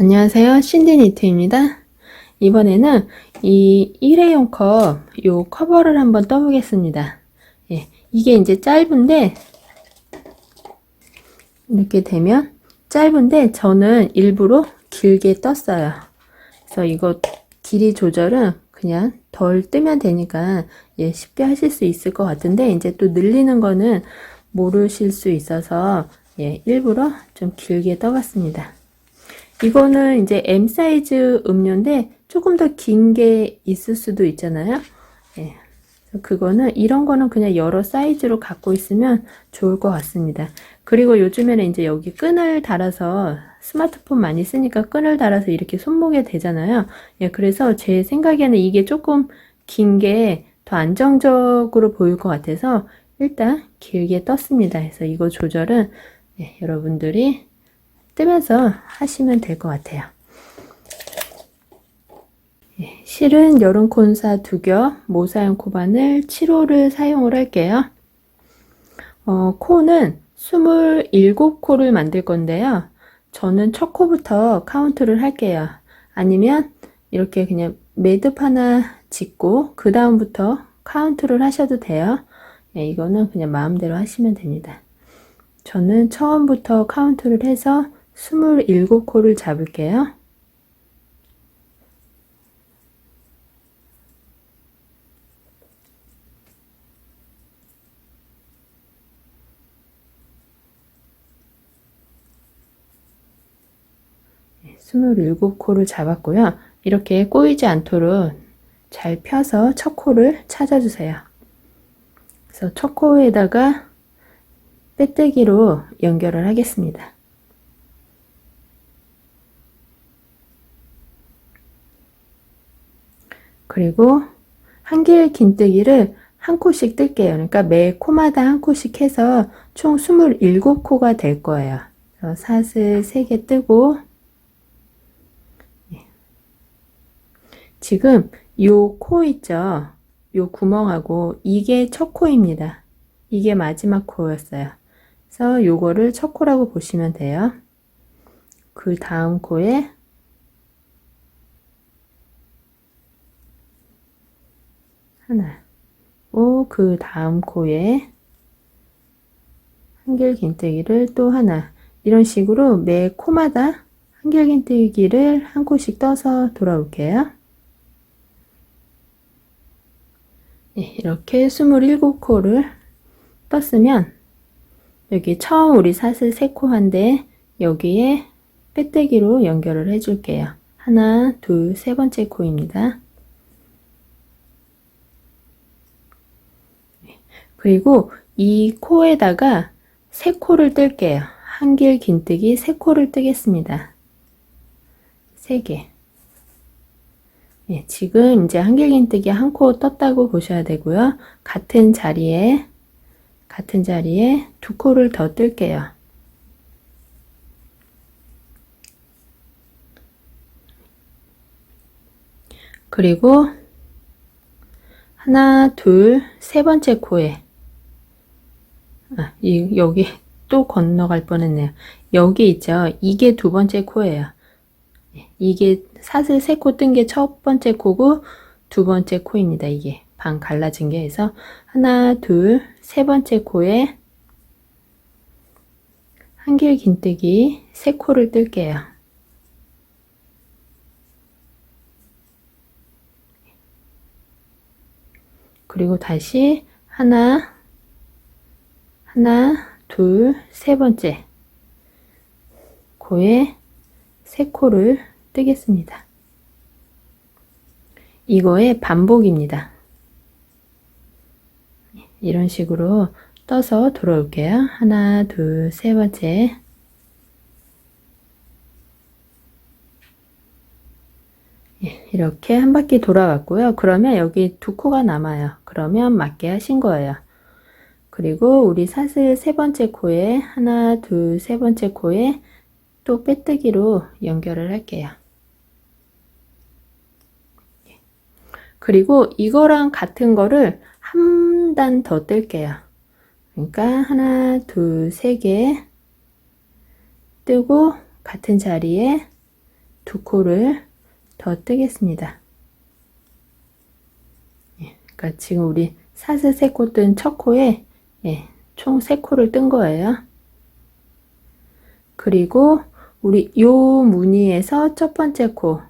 안녕하세요. 신디니트입니다. 이번에는 이 일회용 컵, 요 커버를 한번 떠보겠습니다. 예, 이게 이제 짧은데, 이렇게 되면 짧은데 저는 일부러 길게 떴어요. 그래서 이거 길이 조절은 그냥 덜 뜨면 되니까 예, 쉽게 하실 수 있을 것 같은데, 이제 또 늘리는 거는 모르실 수 있어서 예, 일부러 좀 길게 떠봤습니다. 이거는 이제 M 사이즈 음료인데 조금 더 긴 게 있을 수도 있잖아요. 예. 그거는 이런 거는 그냥 여러 사이즈로 갖고 있으면 좋을 것 같습니다. 그리고 요즘에는 이제 여기 끈을 달아서 스마트폰 많이 쓰니까 끈을 달아서 이렇게 손목에 대잖아요. 예, 그래서 제 생각에는 이게 조금 긴 게 더 안정적으로 보일 것 같아서 일단 길게 떴습니다. 그래서 이거 조절은 예, 여러분들이 뜨면서 하시면 될 것 같아요. 예, 실은 여름 콘사 두 겹, 모사용 코바늘 7호를 사용을 할게요. 어, 코는 27코를 만들 건데요. 저는 첫 코부터 카운트를 할게요. 아니면 이렇게 그냥 매듭 하나 짓고 그 다음부터 카운트를 하셔도 돼요. 예, 이거는 그냥 마음대로 하시면 됩니다. 저는 처음부터 카운트를 해서 27코를 잡을게요. 네, 27코를 잡았고요. 이렇게 꼬이지 않도록 잘 펴서 첫 코를 찾아주세요. 그래서 첫 코에다가 빼뜨기로 연결을 하겠습니다. 그리고 한 길 긴뜨기를 한 코씩 뜰게요. 그러니까 매 코마다 한 코씩 해서 총 27코가 될 거예요. 사슬 3개 뜨고 예. 지금 요 코 있죠? 요 구멍하고 이게 첫 코입니다. 이게 마지막 코였어요. 그래서 요거를 첫 코라고 보시면 돼요. 그 다음 코에 하나, 오, 그 다음 코에 한길 긴뜨기를 또 하나, 이런 식으로 매 코마다 한길 긴뜨기를 한 코씩 떠서 돌아올게요. 네, 이렇게 27코를 떴으면 여기 처음 우리 사슬 3코 한데 여기에 빼뜨기로 연결을 해줄게요. 하나, 둘, 세 번째 코입니다. 그리고 이 코에다가 세 코를 뜰게요. 한길 긴뜨기 세 코를 뜨겠습니다. 세 개. 예, 지금 이제 한길 긴뜨기 한 코 떴다고 보셔야 되고요. 같은 자리에 같은 자리에 두 코를 더 뜰게요. 그리고 하나, 둘, 세 번째 코에 아, 이, 여기 또 건너갈 뻔했네요. 여기 있죠. 이게 두 번째 코예요. 예, 이게 사슬 세 코 뜬 게 첫 번째 코고 두 번째 코입니다. 이게 반 갈라진 게 해서 하나, 둘, 세 번째 코에 한길 긴뜨기 세 코를 뜰게요. 그리고 다시 하나, 하나, 둘, 세 번째 코에 세 코를 뜨겠습니다. 이거의 반복입니다. 이런 식으로 떠서 돌아올게요. 하나, 둘, 세 번째. 예, 이렇게 한 바퀴 돌아왔고요. 그러면 여기 두 코가 남아요. 그러면 맞게 하신 거예요. 그리고 우리 사슬 세 번째 코에 하나, 둘, 세 번째 코에 또 빼뜨기로 연결을 할게요. 그리고 이거랑 같은 거를 한 단 더 뜰게요. 그러니까 하나, 둘, 세 개 뜨고 같은 자리에 두 코를 더 뜨겠습니다. 예, 그러니까 지금 우리 사슬 세 코 뜬 첫 코에 예, 총세 코를 뜬 거예요. 그리고 우리 요 무늬에서 첫 번째 코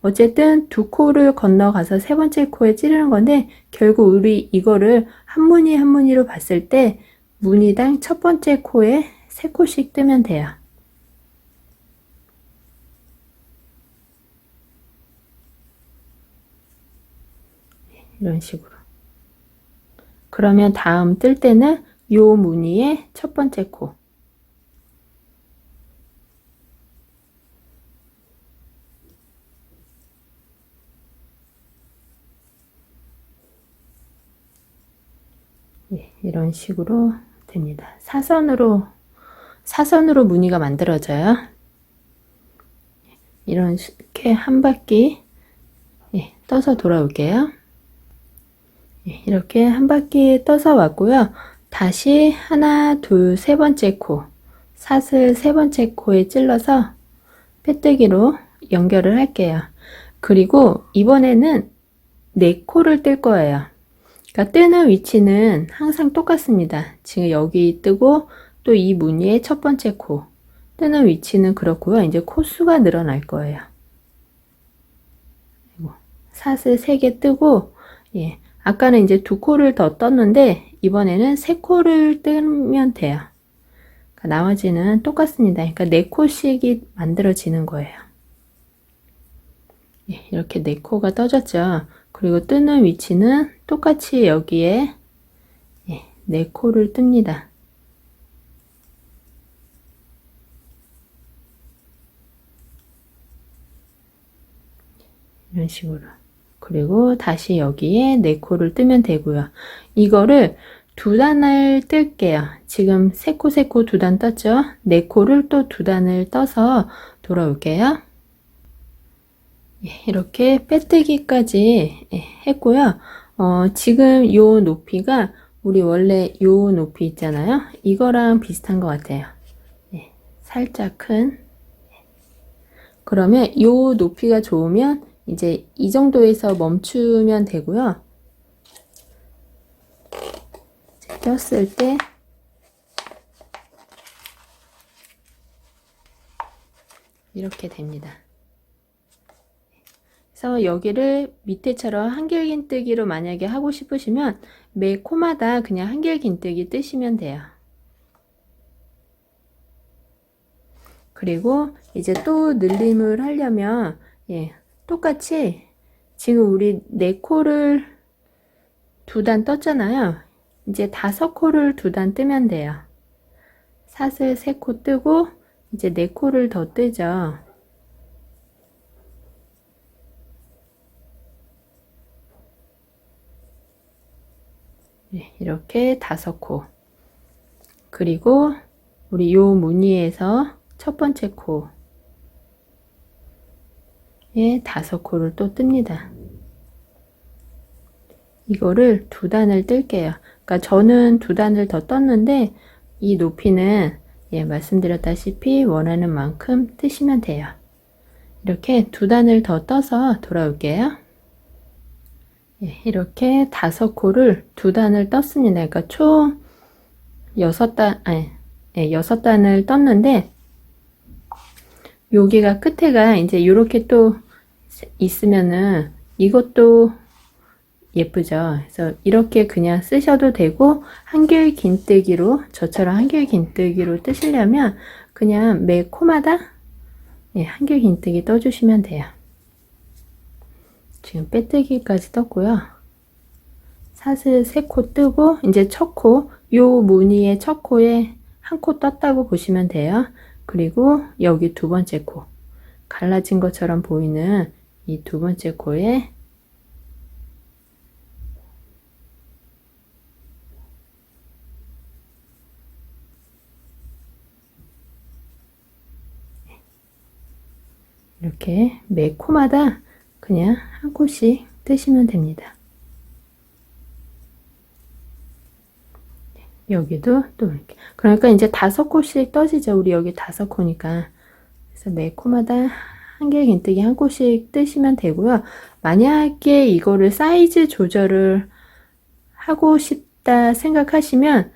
어쨌든 두 코를 건너가서 세 번째 코에 찌르는 건데 결국 우리 이거를 한 무늬 한 무늬로 봤을 때 무늬당 첫 번째 코에 세 코씩 뜨면 돼요. 이런 식으로. 그러면 다음 뜰 때는 요 무늬의 첫 번째 코. 예, 이런 식으로 됩니다. 사선으로 사선으로 무늬가 만들어져요. 이렇게 한 바퀴 예, 떠서 돌아올게요. 예, 이렇게 한 바퀴 떠서 왔고요. 다시 하나, 둘, 세 번째 코 사슬 세 번째 코에 찔러서 빼뜨기로 연결을 할게요. 그리고 이번에는 네 코를 뜰 거예요. 그러니까 뜨는 위치는 항상 똑같습니다. 지금 여기 뜨고 또 이 무늬의 첫 번째 코 뜨는 위치는 그렇고요. 이제 코수가 늘어날 거예요. 사슬 3개 뜨고 예. 아까는 이제 두 코를 더 떴는데 이번에는 세 코를 뜨면 돼요. 그러니까 나머지는 똑같습니다. 그러니까 네 코씩이 만들어지는 거예요. 예, 이렇게 네 코가 떠졌죠. 그리고 뜨는 위치는 똑같이 여기에 예, 네 코를 뜹니다. 이런 식으로. 그리고 다시 여기에 네 코를 뜨면 되고요. 이거를 두 단을 뜰게요. 지금 세 코, 세 코 두 단 떴죠? 네 코를 또 두 단을 떠서 돌아올게요. 예, 이렇게 빼뜨기까지 예, 했고요. 어, 지금 요 높이가 우리 원래 요 높이 있잖아요. 이거랑 비슷한 것 같아요. 예, 살짝 큰. 그러면 요 높이가 좋으면 이제 이 정도에서 멈추면 되고요. 꼈을 때 이렇게 됩니다. 그래서 여기를 밑에처럼 한길긴뜨기로 만약에 하고 싶으시면 매 코마다 그냥 한길긴뜨기 뜨시면 돼요. 그리고 이제 또 늘림을 하려면 예, 똑같이 지금 우리 네 코를 두 단 떴잖아요. 이제 다섯 코를 두 단 뜨면 돼요. 사슬 세 코 뜨고 이제 네 코를 더 뜨죠. 네, 이렇게 다섯 코. 그리고 우리 요 무늬에서 첫 번째 코 에 다섯 코를 또 뜹니다. 이거를 두 단을 뜰게요. 그러니까 저는 두 단을 더 떴는데 이 높이는 예, 말씀드렸다시피 원하는 만큼 뜨시면 돼요. 이렇게 두 단을 더 떠서 돌아올게요. 예, 이렇게 다섯 코를 두 단을 떴습니다. 그러니까 총 여섯 단, 아니, 예, 여섯 단을 떴는데, 여기가 끝에가 이제 이렇게 또 있으면은 이것도 예쁘죠. 그래서 이렇게 그냥 쓰셔도 되고, 한길 긴뜨기로, 저처럼 한길 긴뜨기로 뜨시려면 그냥 매 코마다 예, 한길 긴뜨기 떠주시면 돼요. 지금 빼뜨기까지 떴고요. 사슬 세 코 뜨고 이제 첫 코, 요 무늬의 첫 코에 한 코 떴다고 보시면 돼요. 그리고 여기 두 번째 코, 갈라진 것처럼 보이는 이 두 번째 코에 이렇게 매 코마다 그냥 한 코씩 뜨시면 됩니다. 여기도 또 이렇게. 그러니까 이제 다섯 코씩 떠지죠. 우리 여기 다섯 코니까. 그래서 매 코마다 한길긴뜨기 한 코씩 뜨시면 되고요. 만약에 이거를 사이즈 조절을 하고 싶다 생각하시면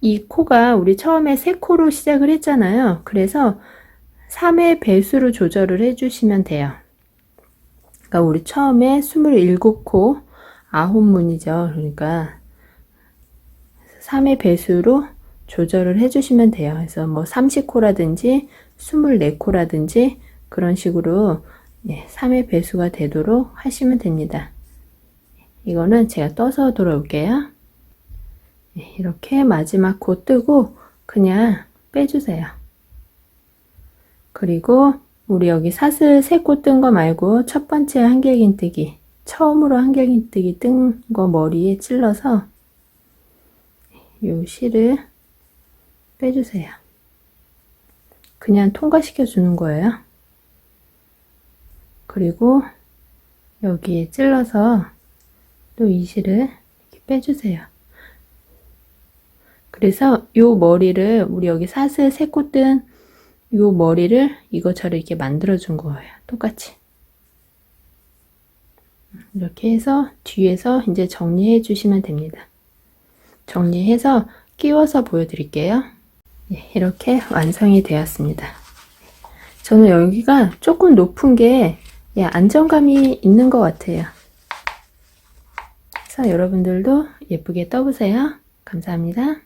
이 코가 우리 처음에 세 코로 시작을 했잖아요. 그래서 3의 배수로 조절을 해주시면 돼요. 그러니까 우리 처음에 27코, 9문이죠. 그러니까 3의 배수로 조절을 해주시면 돼요. 그래서 뭐 30코라든지 24코라든지 그런 식으로 예, 3의 배수가 되도록 하시면 됩니다. 이거는 제가 떠서 돌아올게요. 예, 이렇게 마지막 코 뜨고 그냥 빼주세요. 그리고 우리 여기 사슬 세코뜬 거 말고 첫 번째 한길긴뜨기 처음으로 한길긴뜨기 뜬 거 머리에 찔러서 요 실을 빼주세요. 그냥 통과시켜 주는 거예요. 그리고 여기에 찔러서 또 이 실을 이렇게 빼주세요. 그래서 요 머리를 우리 여기 사슬 세코뜬요 머리를 이것처럼 이렇게 만들어 준 거예요. 똑같이. 이렇게 해서 뒤에서 이제 정리해 주시면 됩니다. 정리해서 끼워서 보여드릴게요. 예, 이렇게 완성이 되었습니다. 저는 여기가 조금 높은 게 예, 안정감이 있는 것 같아요. 그래서 여러분들도 예쁘게 떠보세요. 감사합니다.